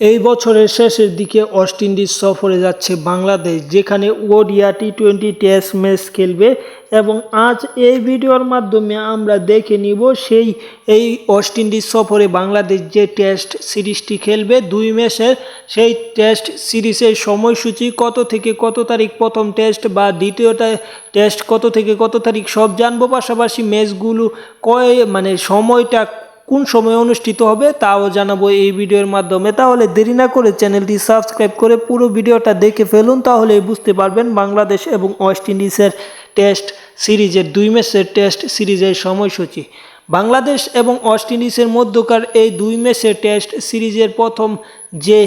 এই বছরের শেষের দিকে ওয়েস্ট ইন্ডিজ সফরে যাচ্ছে বাংলাদেশ, যেখানে ODI T twenty test match খেলবে এবং আজ এই ভিডিওর মাধ্যমে আমরা দেখে নিব সেই, এই ওয়েস্ট ইন্ডিজ সফরে বাংলাদেশ যে টেস্ট সিরিজটি খেলবে দুই ম্যাচের, সেই টেস্ট সিরিজের সময়সূচি কত থেকে কত তারিখ প্রথম টেস্ট বা দ্বিতীয়টা টেস্ট কত থেকে কত তারিখ সব জানব পাশাপাশি ম্যাচগুলো কয় মানে সময়টা কোন সময় অনুষ্ঠিত হবে তাও জানাব এই ভিডিওর মাধ্যমে। তাহলে দেরি না করে চ্যানেলটি সাবস্ক্রাইব করে পুরো ভিডিওটা দেখে ফেলুন তাহলে বুঝতে পারবেন বাংলাদেশ এবং ওয়েস্ট ইন্ডিজের টেস্ট সিরিজের, দুই ম্যাচের টেস্ট সিরিজের সময়সূচি। বাংলাদেশ এবং ওয়েস্ট ইন্ডিজের মধ্যকার এই দুই ম্যাচের টেস্ট সিরিজের প্রথম যে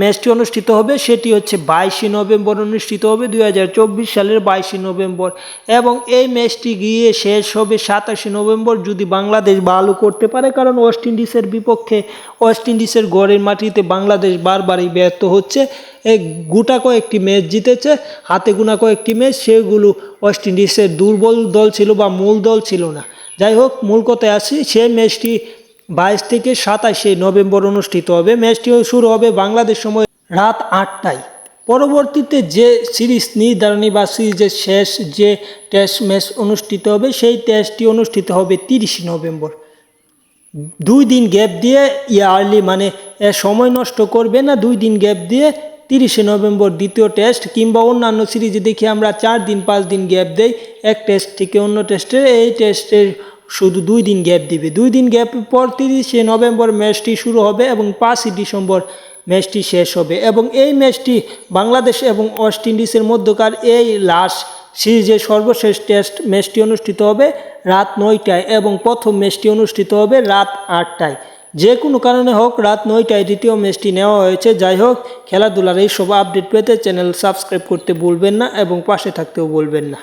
ম্যাচটি অনুষ্ঠিত হবে, সেটি হচ্ছে বাইশে নভেম্বর অনুষ্ঠিত হবে দু হাজার চব্বিশ সালের বাইশে নভেম্বর। এবং এই ম্যাচটি গিয়ে শেষ হবে সাতাশে নভেম্বর, যদি বাংলাদেশ ভালো করতে পারে, কারণ ওয়েস্ট ইন্ডিজের বিপক্ষে, ওয়েস্ট ইন্ডিজের গড়ের মাটিতে বাংলাদেশ বারবারই ব্যর্থ হচ্ছে। গোটা কয়েকটি ম্যাচ জিতেছে, হাতে গোনা কয়েকটি ম্যাচ, সেগুলো ওয়েস্ট ইন্ডিজের দুর্বল দল ছিল বা মূল দল ছিল না। যাই হোক মূল কথায় আসি সেই ম্যাচটি বাইশ থেকে সাতাশে নভেম্বর অনুষ্ঠিত হবে। ম্যাচটি শুরু হবে বাংলাদেশ সময় রাত আটটায়। পরবর্তীতে যে সিরিজ নির্ধারণী বা সিরিজের শেষ যে টেস্ট ম্যাচ অনুষ্ঠিত হবে, সেই টেস্টটি অনুষ্ঠিত হবে তিরিশে নভেম্বর। দুই দিন গ্যাপ দিয়ে ইয়ারলি মানে সময় নষ্ট করবে না, দুই দিন গ্যাপ দিয়ে তিরিশে নভেম্বর দ্বিতীয় টেস্ট কিংবা অন্যান্য সিরিজে দেখি আমরা চার দিন, পাঁচ দিন গ্যাপ দেই। এক টেস্ট থেকে অন্য টেস্টে এই টেস্টের শুধু দুই দিন গ্যাপ দিবে। দুই দিন গ্যাপ পর তিরিশে নভেম্বর ম্যাচটি শুরু হবে এবং পাঁচই ডিসেম্বর ম্যাচটি শেষ হবে এবং এই ম্যাচটি বাংলাদেশ এবং ওয়েস্ট ইন্ডিজের মধ্যকার এই লাস্ট সিরিজের সর্বশেষ টেস্ট ম্যাচটি অনুষ্ঠিত হবে রাত নয়টায় এবং প্রথম ম্যাচটি অনুষ্ঠিত হবে রাত আটটায়। যে কোনো কারণে হোক, রাত নয়টায় দ্বিতীয় ম্যাচটি নেওয়া হয়েছে। যাই হোক, খেলাধুলার এই সব আপডেট পেতে চ্যানেল সাবস্ক্রাইব করতে ভুলবেন না এবং পাশে থাকতেও বলবেন না।